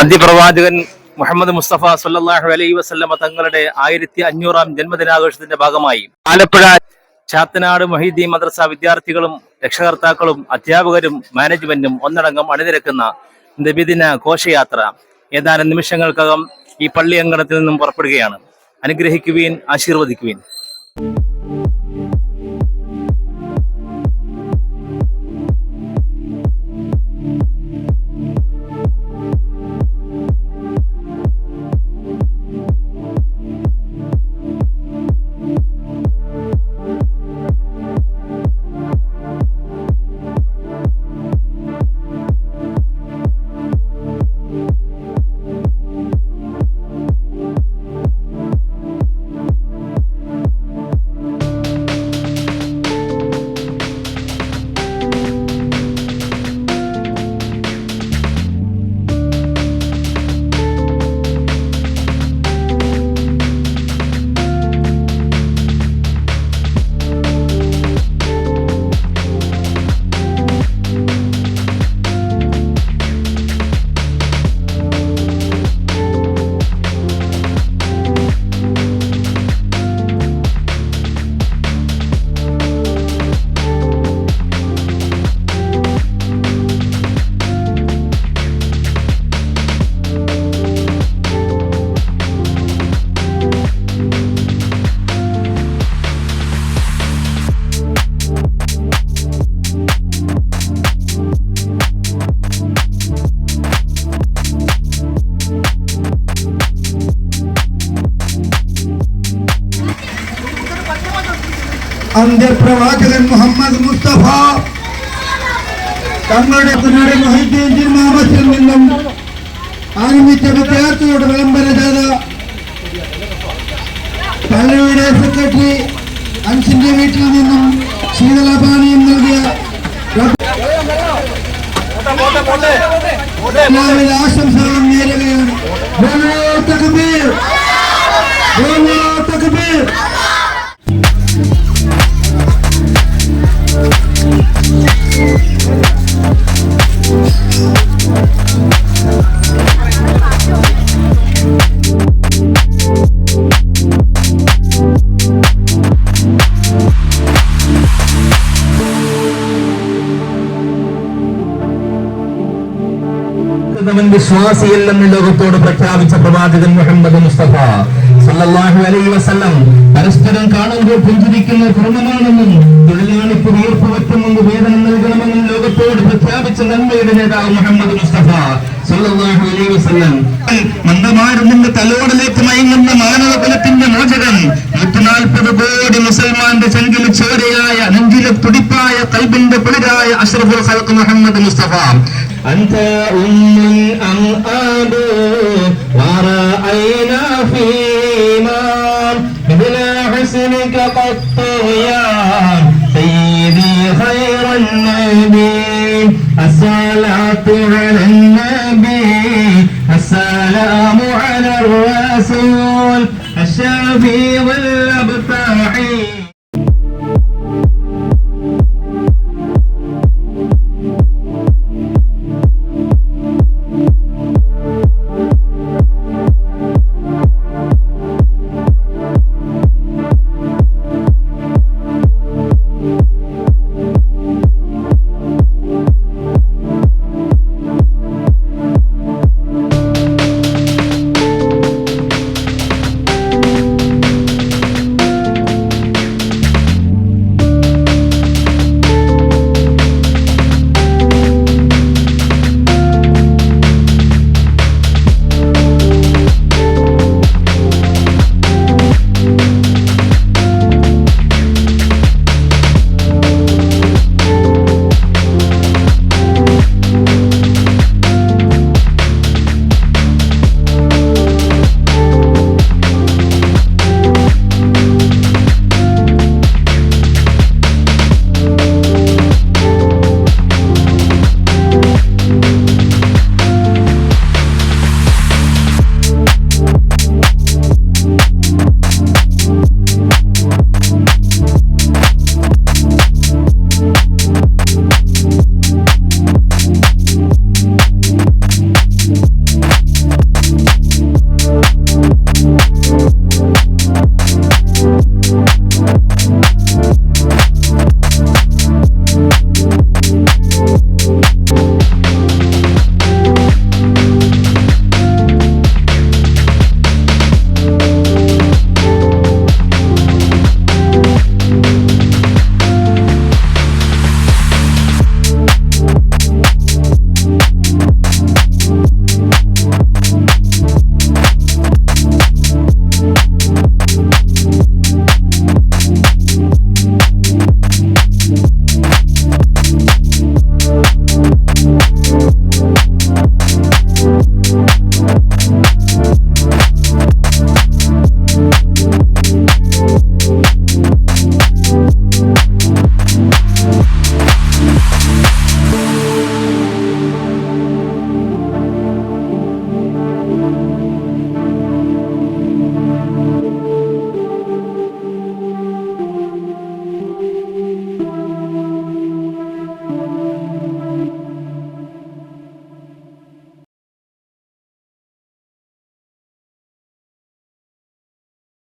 അന്ത്യപ്രവാചകൻ മുഹമ്മദ് മുസ്തഫ സല്ലാഹു അലൈ വസല്ലമ തങ്ങളുടെ ആയിരത്തി അഞ്ഞൂറാം ജന്മദിനാഘോഷത്തിന്റെ ഭാഗമായി ആലപ്പുഴ ചാത്തനാട് മൊഹീദ്ദീൻ മദ്രസ വിദ്യാർത്ഥികളും രക്ഷകർത്താക്കളും അധ്യാപകരും മാനേജ്മെന്റും ഒന്നടങ്കം അണിനിരക്കുന്ന നബിദിന ഘോഷയാത്ര ഏതാനും നിമിഷങ്ങൾക്കകം ഈ പള്ളി അങ്കണത്തിൽ നിന്നും പുറപ്പെടുകയാണ്. അനുഗ്രഹിക്കുവീൻ ആശീർവദിക്കുവീൻ. അന്ത്യപ്രവാചകൻ മുഹമ്മദ് മുസ്തഫ. തങ്ങളുടെ മൊഹീദ്ദീൻ നിന്നും ആരംഭിച്ച വിദ്യാർത്ഥികളുടെ വിളംബര ജാഥ പള്ളിയുടെ സെക്രട്ടറി അൻസിന്റെ വീട്ടിൽ നിന്നും ശീതളപാനീയം നൽകിയ എല്ലാവിധ ആശംസകളും നേരുകയാണ്. തകബീർ. തക്ബീർ. വിശ്വാസിയല്ലെന്ന് ലോകത്തോട് പ്രഖ്യാപിച്ച പ്രവാചകൻ മുഹമ്മദ് മുസ്തഫ സല്ലല്ലാഹു അലൈഹി വസല്ലം പരസ്പരം കാണുമ്പോൾ പുഞ്ചിരിക്കുന്ന കുടുംബമാണെന്നും തൊഴിലാളിക്ക് വീർപ്പ് പറ്റുമെന്ന് വേദന നൽകണമെന്നും ലോകത്തോട് പ്രഖ്യാപിച്ച നന്മയുടെ നേതാവ് മുഹമ്മദ് മുസ്തഫ സല്ലല്ലാഹു അലൈഹി വസല്ലം. മന്ദമാരുന്നിന്റെ തലോടലേക്ക് മയങ്ങുന്ന മാനവകുലത്തിന്റെ മോചകൻ നൂറ്റിനാൽപ്പത് കോടി മുസൽമാന്റെ ചെങ്കിൽ ചോരയായ നെഞ്ചിലെ തുടിപ്പായ കൽബിന്റെ പുളിരായ അഷ്റഫുൽ ഖൽഖ് മുഹമ്മദ് മുസ്തഫ أنت أم أم أبو ورأينا فيما مثل حسنك قط يا سيدي خير النبي. الصلاة على النبي. السلام على الرسول. الشافي ظل